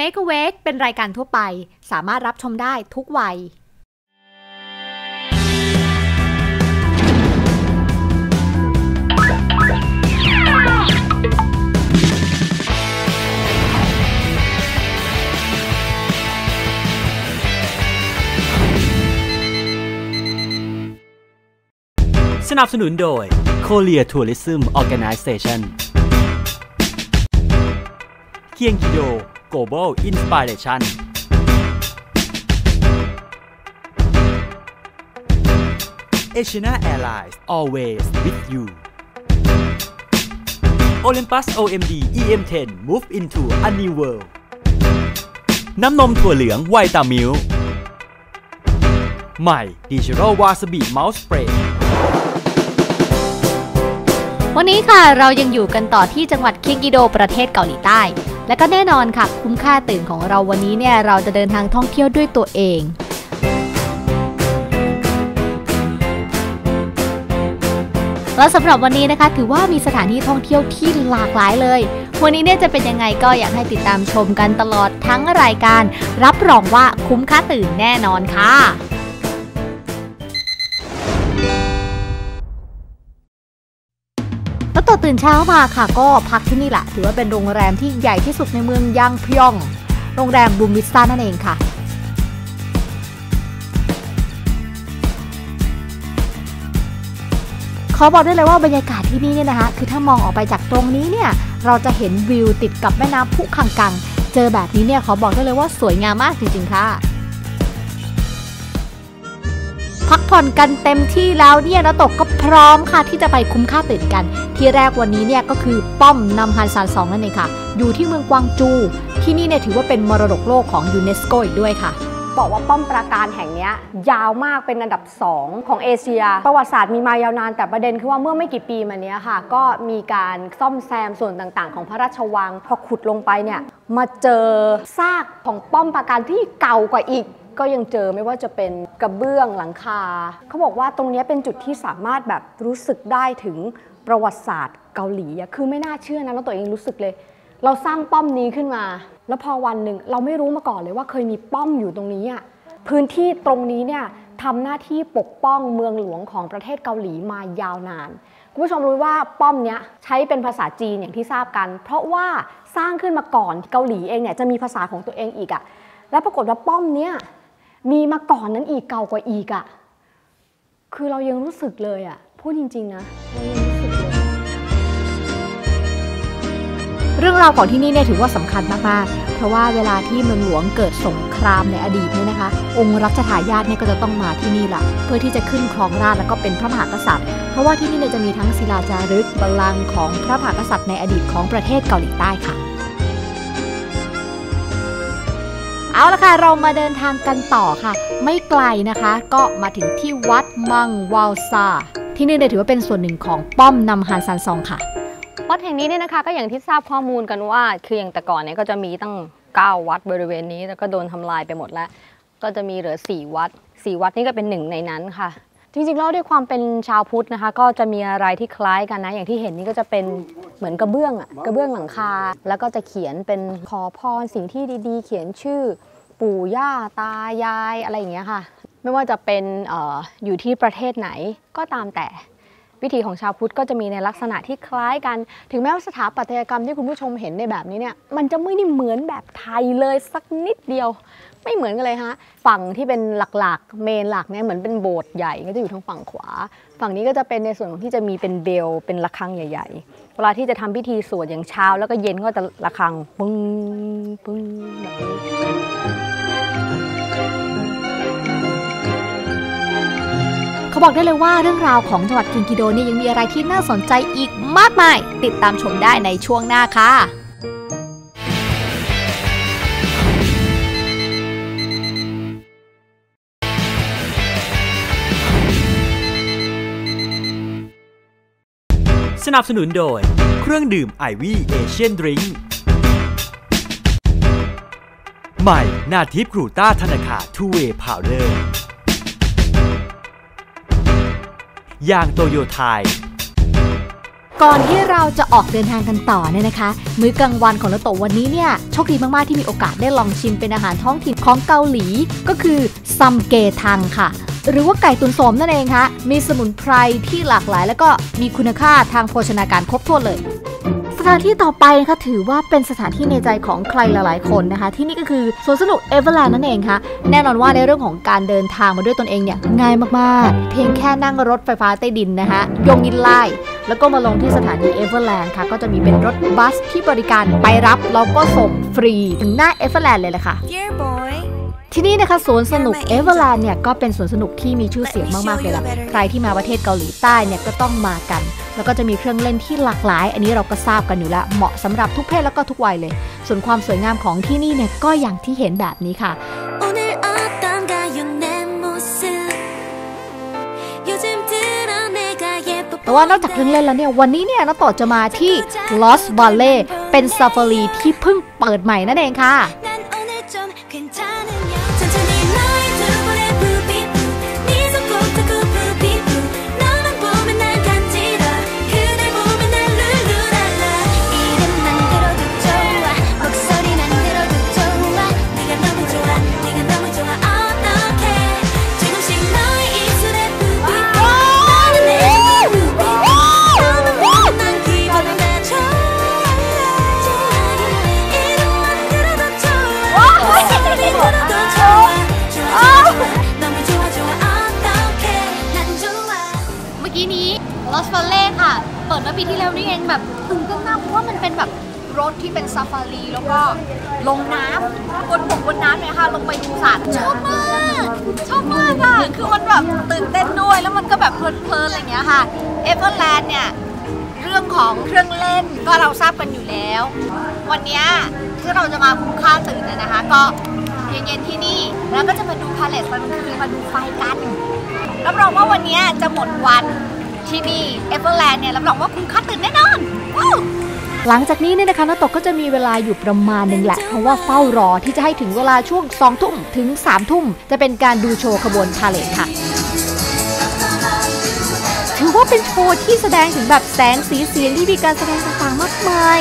Make a w a k เป็นรายการทั่วไป สามารถรับชมได้ทุกวัย สนับสนุนโดย Korea Tourism Organization เคียงกิโด Global Inspiration Asiana Airlines Always with you Olympus OMD EM10 Move into a new world น้ำนมถั่วเหลืองไวตามิลใหม่ดิจิ t a l วาซาบิเมาส์สเปรย์วันนี้ค่ะเรายังอยู่กันต่อที่จังหวัดเคียงกิโดประเทศเกาหลีใต้ และก็แน่นอนค่ะ คุ้มค่าตื่นของเราวันนี้เนี่ยเราจะเดินทางท่องเที่ยวด้วยตัวเองแล้วสำหรับวันนี้นะคะ ถือว่ามีสถานที่ท่องเที่ยวที่หลากหลายเลย วันนี้เนี่ยจะเป็นยังไงก็อยากให้ติดตามชมกันตลอดทั้งรายการ รับรองว่าคุ้มค่าตื่นแน่นอนค่ะ แล้วต่อตื่นเช้ามาค่ะ ก็พักที่นี่แหละถือว่าเป็นโรงแรมที่ใหญ่ที่สุดในเมืองยังพยอง โรงแรมบูมวิสตานั่นเองค่ะขอบอกได้เลยว่าบรรยากาศที่นี่เนี่ยนะคะ คือถ้ามองออกไปจากตรงนี้เนี่ย เราจะเห็นวิวติดกับแม่น้ำพุคังกัง เจอแบบนี้เนี่ยขอบอกได้เลยว่าสวยงามมากจริงๆค่ะ ผ่อนกันเต็มที่แล้วเนี่ยนะตกก็พร้อมค่ะที่จะไปคุ้มค่าตื่นกัน ที่แรกวันนี้เนี่ยก็คือป้อมนำฮันซานสองนั่นเองค่ะ อยู่ที่เมืองกวางจู ที่นี่เนี่ยถือว่าเป็นมรดกโลกของยูเนสโกอีกด้วยค่ะบอกว่าป้อมปราการแห่งนี้ยาวมากเป็นอันดับ 2 ของเอเชีย ประวัติศาสตร์มีมายาวนานแต่ประเด็นคือว่าเมื่อไม่กี่ปีมานี้ค่ะ ก็มีการซ่อมแซมส่วนต่างๆ ของพระราชวัง พอขุดลงไปเนี่ยมาเจอซากของป้อมปราการที่เก่ากว่าอีก ก็ยังเจอไม่ว่าจะเป็นกระเบื้องหลังคา เขาบอกว่าตรงนี้เป็นจุดที่สามารถแบบรู้สึกได้ถึงประวัติศาสตร์เกาหลีอะคือไม่น่าเชื่อนะแล้วตัวเองรู้สึกเลย เราสร้างป้อมนี้ขึ้นมา แล้วพอวันหนึ่งเราไม่รู้มาก่อนเลยว่าเคยมีป้อมอยู่ตรงนี้อะพื้นที่ตรงนี้เนี่ยทำหน้าที่ปกป้องเมืองหลวงของประเทศเกาหลีมายาวนานคุณผู้ชมรู้ว่าป้อมเนี้ยใช้เป็นภาษาจีนอย่างที่ทราบกัน เพราะว่าสร้างขึ้นมาก่อนเกาหลีเองเนี่ยจะมีภาษาของตัวเองอีกอะแล้วปรากฏว่าป้อมเนี้ย มีมาก่อนนั้นอีกเก่ากว่าอีกอะคือเรายังรู้สึกเลยอะพูดจริง ๆ นะเรายังรู้สึกเลยเรื่องราวของที่นี่เนี่ยถือว่าสำคัญมากๆ เพราะว่าเวลาที่เมืองหลวงเกิดสงครามในอดีตเนี่ยนะคะ องค์รัชทายาทเนี่ยก็จะต้องมาที่นี่แหละเพื่อที่จะขึ้นครองราชแล้วก็เป็นพระมหากษัตริย์ เพราะว่าที่นี่เนี่ยจะมีทั้งศิลาจารึกบัลลังก์ของพระมหากษัตริย์ในอดีตของประเทศเกาหลีใต้ค่ะ เอาละค่ะ เรามาเดินทางกันต่อค่ะ ไม่ไกลนะคะ ก็มาถึงที่วัดมังวาวซาที่นี่เนี่ยถือว่าเป็นส่วนหนึ่งของป้อมนำฮานซันซองค่ะ วัดแห่งนี้เนี่ยนะคะ ก็อย่างที่ทราบข้อมูลกันว่า คืออย่างแต่ก่อนเนี่ยก็จะมีตั้ง 9 วัดบริเวณนี้ แล้วก็โดนทำลายไปหมดแล้ว ก็จะมีเหลือ 4 วัด 4 วัดนี่ก็เป็นหนึ่งในนั้นค่ะ จริงๆแล้วด้วยความเป็นชาวพุทธนะคะ ก็จะมีอะไรที่คล้ายกันนะ อย่างที่เห็นนี่ก็จะเป็นเหมือนกระเบื้องอะกระเบื้องหลังคา แล้วก็จะเขียนเป็นขอพรสิ่งที่ดีๆ เขียนชื่อ ปู่ย่าตายายอะไรอย่างเงี้ยค่ะ ไม่ว่าจะเป็นอออยู่ที่ประเทศไหนก็ตามแต่วิถีของชาวพุทธก็จะมีในลักษณะที่คล้ายกัน ถึงแม้ว่าสถาปัตยกรรมที่คุณผู้ชมเห็นในแบบนี้เนี่ย มันจะไม่ได้เหมือนแบบไทยเลยสักนิดเดียว ไม่เหมือนกันเลยฮะ ฝั่งที่เป็นหลักๆ เมนหลักเนี่ยเหมือนเป็นโบสถ์ใหญ่ก็จะอยู่ทางฝั่งขวา ฝั่งนี้ก็จะเป็นในส่วนของที่จะมีเป็นเบล เป็นระฆังใหญ่ๆ เวลาที่จะทำพิธีสวดอย่างเช้า แล้วก็เย็นก็จะระฆังปึ้งปึ้งแบบนี้ บอกได้เลยว่าเรื่องราวของจังหวัดกินกิโดเนี่ยยังมีอะไรที่น่าสนใจอีกมากมาย ติดตามชมได้ในช่วงหน้าค่ะสนับสนุนโดย เครื่องดื่มไอวี่เอเชียนดริงใหม่ นาทิพกรูต้าธนาคารทูเวย์พาวเดอร์ ยางโตโยไทยก่อนที่เราจะออกเดินทางกันต่อเนี่ยนะคะ มื้อกลางวันของเราโตวันนี้เนี่ยโชคดีมากๆที่มีโอกาสได้ลองชิมเป็นอาหารท้องถิ่นของเกาหลี ก็คือซัมเกทังค่ะ หรือว่าไก่ตุนโสมนั่นเองคะมีสมุนไพรที่หลากหลาย แล้วก็มีคุณค่าทางโภชนาการครบถ้วนเลย สถานที่ต่อไปนะคะถือว่าเป็นสถานที่ในใจของใครหลาย ๆ คนนะคะ ที่นี่ก็คือสวนสนุกเอเวอร์แลนด์นั่นเองค่ะแน่นอนว่าในเรื่องของการเดินทางมาด้วยตนเองเนี่ยง่ายมาก ๆ เพียงแค่นั่งรถไฟฟ้าใต้ดินนะคะยงยินไล่แล้วก็มาลงที่สถานีเอเวอร์แลนด์ค่ะก็จะมีเป็นรถบัสที่บริการไปรับแล้วก็ส่งฟรีถึงหน้าเอเวอร์แลนด์เลยแหละค่ะ Dear boy ที่นี่นะคะสวนสนุกเอเวอร์แลนด์เนี่ยก็เป็นสวนสนุกที่มีชื่อเสียงมาก ๆ เลยล่ะ ใครที่มาประเทศเกาหลีใต้เนี่ยก็ต้องมากัน แล้วก็จะมีเครื่องเล่นที่หลากหลาย อันนี้เราก็ทราบกันอยู่แล้ว เหมาะสำหรับทุกเพศแล้วก็ทุกวัยเลย ส่วนความสวยงามของที่นี่เนี่ยก็อย่างที่เห็นแบบนี้ค่ะแต่ว่านอกจากเครื่องเล่นแล้วเนี่ยวันนี้เนี่ยน้าต่อจะมาที่ Lost Valley เป็นซาฟารีที่เพิ่งเปิดใหม่นั่นเองค่ะ อปีที่แล้วนี่เองแบบตื่นเต้นมากเพราะว่ามันเป็นแบบรถที่เป็นซาฟารีแล้วก็ลงน้ำบนบกบนน้ำเนี่ยค่ะลงไปดูสัตว์ชอบมากชอบมากค่ะคือมันแบบตื่นเต้นด้วยแล้วมันก็แบบเพลินๆอะไรเงี้ยค่ะเอเวอร์แลนด์เนี่ยเรื่องของเครื่องเล่นก็เราทราบกันอยู่แล้ว วันนี้ที่เราจะมาคุ้มค่าตื่นนะนะคะ ก็เย็นๆที่นี่แล้วก็จะมาดูพาเลสตอนกลางคืนมาดูไฟกันรับรองว่าวันนี้จะหมดวัน ที่นี่เอเวอร์แลนด์เนี่ยรับรองว่าคุ้มค่าตื่นแน่นอนวู้หลังจากนี้เนี่ยนะคะน้าตกก็จะมีเวลาอยู่ประมาณหนึ่งแหละ เพราะว่าเฝ้ารอที่จะให้ถึงเวลาช่วง2ทุ่มถึง3ทุ่ม จะเป็นการดูโชว์ขบวนพาเลทค่ะ ถือว่าเป็นโชว์ที่แสดงถึงแบบแสงสีเสียงที่มีการแสดงต่างๆมากมาย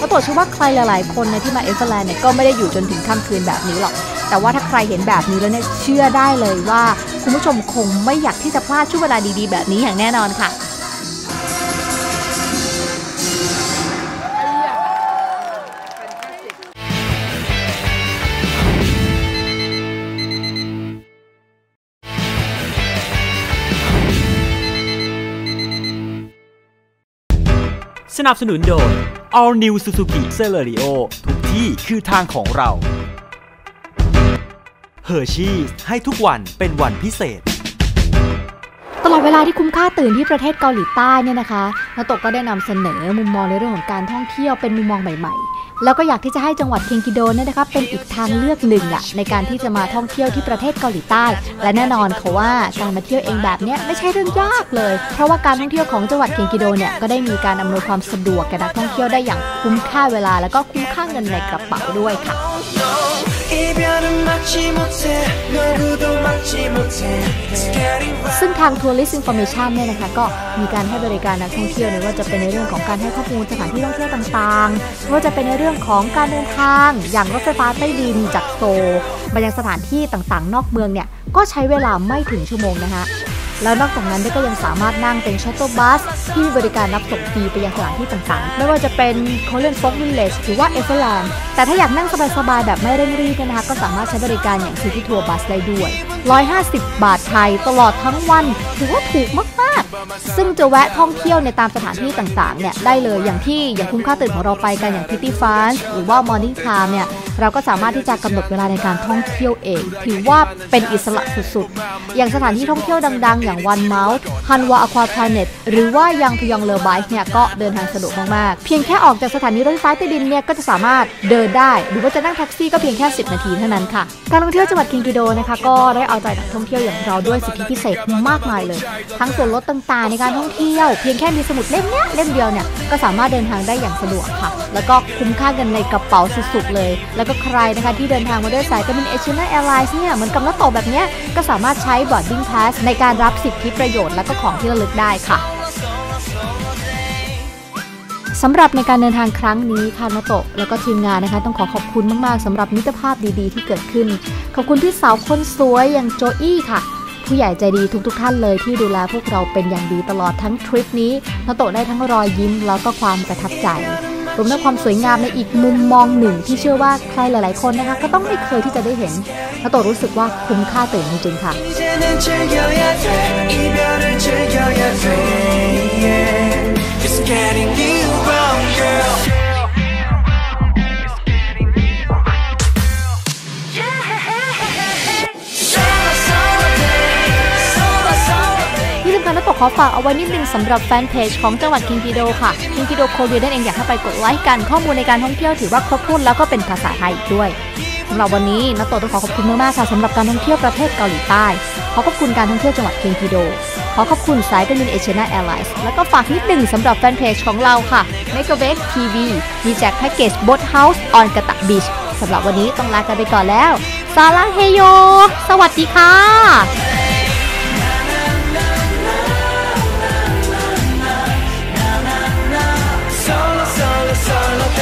ก็ตัวเชื่อว่าใครหลายๆ คนในที่มาเอเวอร์แลนด์เนี่ยก็ไม่ได้อยู่จนถึงค่ำคืนแบบนี้หรอก แต่ว่าถ้าใครเห็นแบบนี้แล้วเนี่ยเชื่อได้เลยว่า คุณผู้ชมคงไม่อยากที่จะพลาดช่วงเวลาดีๆ แบบนี้อย่างแน่นอนค่ะสนับสนุนโดย All New Suzuki Celerio ทุกที่คือทางของเรา Hershey's ให้ทุกวันเป็นวันพิเศษ ตลอดเวลาที่คุ้มค่าตื่นที่ประเทศเกาหลีใต้เนี่ยนะคะนาโตก็ได้นำเสนอมุมมองในเรื่องของการท่องเที่ยวเป็นมุมมองใหม่ ๆ แล้วก็อยากที่จะให้จังหวัดเคียงกิโดเนี่ยนะคะเป็นอีกทางเลือกหนึ่งอะในการที่จะมาท่องเที่ยวที่ประเทศเกาหลีใต้ และแน่นอนค่ะว่าการมาเที่ยวเองแบบเนี้ยไม่ใช่เรื่องยากเลย เพราะว่าการท่องเที่ยวของจังหวัดเคียงกิโดเนี่ยก็ได้มีการอำนวยความสะดวกแก่นักท่องเที่ยวได้อย่างคุ้มค่าเวลา แล้วก็คุ้มค่าเงินในกระเป๋าด้วยค่ะ ซึ่งทาง Tourist Information เนี่ยนะคะก็มีการให้บริการนักท่องเที่ยวไม่ว่าจะเป็นในเรื่องของการให้ข้อมูลสถานที่ท่องเที่ยวต่างๆไม่ว่าจะเป็นในเรื่องของการเดินทาง อย่างรถไฟฟ้าใต้ดินจากโซไปยังสถานที่ต่างๆ นอกเมืองเนี่ยก็ใช้เวลาไม่ถึงชั่วโมงนะคะ แล้วนอกจากนั้นก็ยังสามารถนั่งเป็นชัตเตอร์บัสที่มีบริการรับส่งฟรีไปยังสถานที่ต่างๆ ไม่ว่าจะเป็น k o r e a n Folk Village หรือว่าเอเ e อร์แลนด์แต่ถ้าอยากนั่งสบายๆแบบไม่เร่งรีบเนี่ยนะคะก็สามารถใช้บริการอย่างซีที่ทัวร์บัสได้ด้วย 150 บาทไทยตลอดทั้งวัน ถือว่าถูกมาก ๆ ซึ่งจะแวะท่องเที่ยวในตามสถานที่ต่าง ๆ เนี่ย ได้เลยอย่างที่อย่างคุ้มค่าตื่นของเราไปกันอย่าง Pretty Fast หรือว่า Morning Time เนี่ย เราก็สามารถที่จะกำหนดเวลาในการท่องเที่ยวเอง ถือว่าเป็นอิสระสุด ๆ อย่างสถานที่ท่องเที่ยวดัง ๆ อย่าง One Mouth ฮันวาอควาพลาเน็ตหรือว่ายังพยองเลอไบส์เนี่ยก็เดินทางสะดวกมาก ๆ เพียงแค่ออกจากสถานีรถไฟใต้ดินเนี่ยก็จะสามารถเดินได้ หรือว่าจะนั่งแท็กซี่ก็เพียงแค่ 10 นาทีเท่านั้นค่ะ การท่องเที่ยวจังหวัดคิงกิโดนะคะก็ได้เอาเอาใจนักท่องเที่ยวอย่างเราด้วยสิทธิพิเศษมากมายเลย ทั้งส่วนลดต่างๆในการท่องเที่ยว เพียงแค่มีสมุดเล่มเนี้ยเล่มเดียวเนี่ยก็สามารถเดินทางได้อย่างสะดวกค่ะ แล้วก็คุ้มค่าเงินในกระเป๋าสุดๆเลย แล้วก็ใครนะคะที่เดินทางมาด้วยสายการบินเอเชียแอร์ไลน์เนี่ยเหมือนกับนัตโตแบบเนี้ยก็สามารถใช้บอร์ดดิ้งพาสในการรับสิทธิประโยชน์และก็ของที่ระลึกได้ค่ะ สำหรับในการเดินทางครั้งนี้ค่ะนาโตะแล้วก็ทีมงานนะคะต้องขอขอบคุณมากๆสำหรับมิตรภาพดีๆ ที่เกิดขึ้น ขอบคุณพี่สาวคนสวยอย่างโจอี้ค่ะ ผู้ใหญ่ใจดีทุกๆทท่านเลยที่ดูแลพวกเราเป็นอย่างดีตลอดทั้งทริปนี้นาโตะได้ทั้งรอยยิ้มแล้วก็ความประทับใจรวมทั้งความสวยงามในอีกมุมมองหนึ่งที่เชื่อว่าใครหลาย ๆ คนนะคะ ก็ต้องไม่เคยที่จะได้เห็นนาโตะรู้สึกว่าคุ้มค่าตื่นจริงๆค่ะ It's getting you wrong girl Summer, summer day, summer, summer day ที่สำคัญนาโตะขอฝากเอาไว้นิดนึงสำหรับแฟนเพจของจังหวัดคิงกิโดค่ะคิงกิโดโคเรียนั่นเองอยากให้ไปกดไลค์กันข้อมูลในการท่องเที่ยวถือว่าครบถ้วนแล้วก็เป็นภาษาไทยอีกด้วยสำหรับวันนี้นาโตต้องขอขอบคุณมากๆค่ะสำหรับการท่องเที่ยวประเทศเกาหลีใต้ ขอขอบคุณการท่องเที่ยวจังหวัดคิงกิโด ขอขอบคุณสายการบินเอเชียนาแอร์ไลน์แล้วก็ฝากนิดหนึ่งสำหรับแฟนเพจของเราค่ะ m e g a w a v e TV มีแจกแพ็กเกจ Boat House on กะตะบีชสำหรับวันนี้ต้องลากันไปก่อนแล้วซาลาเฮโย สวัสดีค่ะ「そろそろそろで」